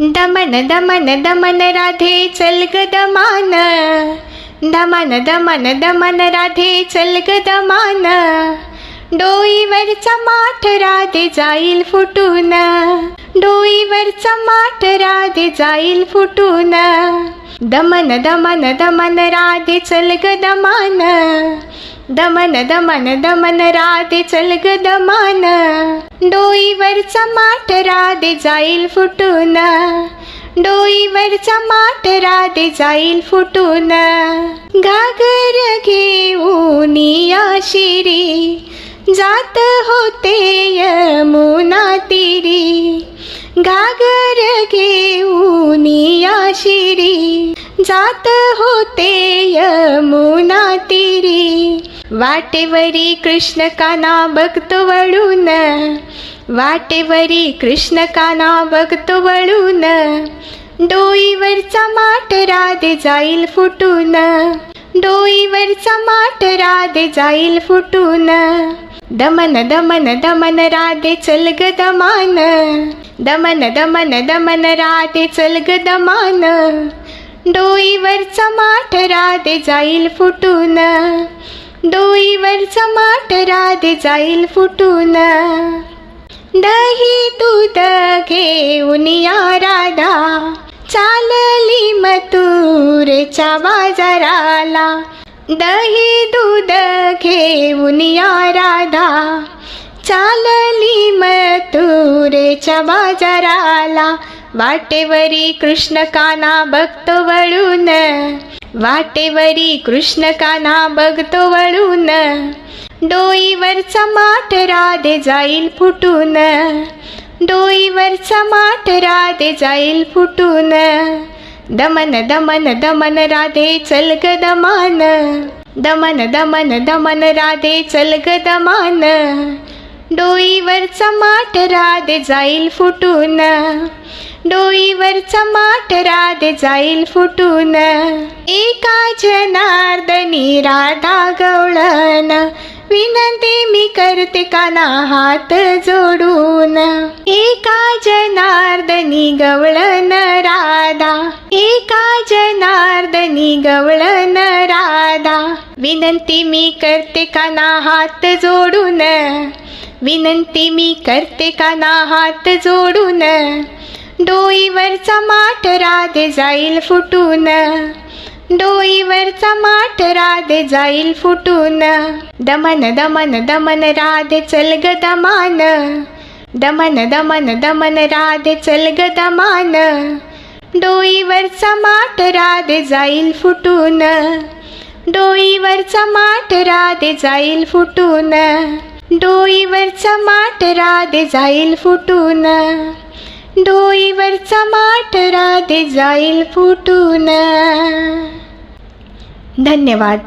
दमन दमन दमन राधे चल ग दमान। दमन दमन दमन राधे चल ग दमान। डोईवरचा माठ राधे जाईल फुटून। डोईवरचा माठ राधे जाईल फुटून। दमन दमन दमन राधे चल ग दमान। दमन दमन दमन राधे चल ग दमान. डोईवरचा माठ राधे जाईल फुटून. डोईवरचा माठ राधे जाईल फुटून. घागर घेऊन या शिरी. जात होते यमुना तिरी. घागर घेऊन या शिरी. जात होते यमुना वाटेवरी कृष्ण काना बघतो वळून? वाटेवरी कृष्ण काना बघतो वळून? डोईवरचा माठ राधे जाईल फुटून. डोईवरचा माठ राधे जाईल फुटून. दमन दमन दमन राधे चल ग दमान. दमन दमन दमन राधे चल ग दमान. डोईवरचा माठ राधे जाईल फुटून. डोईवरचा माठ राधे जाईल फुटून. दही दूध घेऊन या राधा. चालली मतूरच्या बाजाराला. दही दूध घेऊन या राधा. चालली मतूरच्या बाजाराला. वाटेवरी कृष्ण काना बघतो वळून. वाटेवरी कृष्ण काना बघतो वळून. डोईवरचा माठ राधे जाईल फुटून. डोईवरचा माठ राधे जाईल फुटून. दमन दमन दमन राधे चल ग दमान. दमन दमन दमन राधे चल ग दमान. डोईवरचा माठ राधे जाईल फुटून. डोईवरचा माठ राधे जाईल फुटून. एका जनार्दनी राधा गवळण. विनंती मी करते काना हात जोडून. एका जनार्दनी गवळण राधा. एका जनार्दनी गवळण राधा. विनंती मी करते काना हात जोडून. विनंती मी करते काना हात जोडून. डोईवरचा माठ राधे जाईल फुटून. डोईवरचा माठ राधे जाईल फुटून. दमन दमन दमन राधे चल ग दमान. दमन दमन दमन राधे चल ग दमान. डोईवरचा माठ राधे जाईल फुटून. डोईवरचा माठ राधे जाईल फुटून. डोईवरचा माठ राधे जाईल फुटून. डोईवरचा माठ राधे जाईल फुटून. धन्यवाद.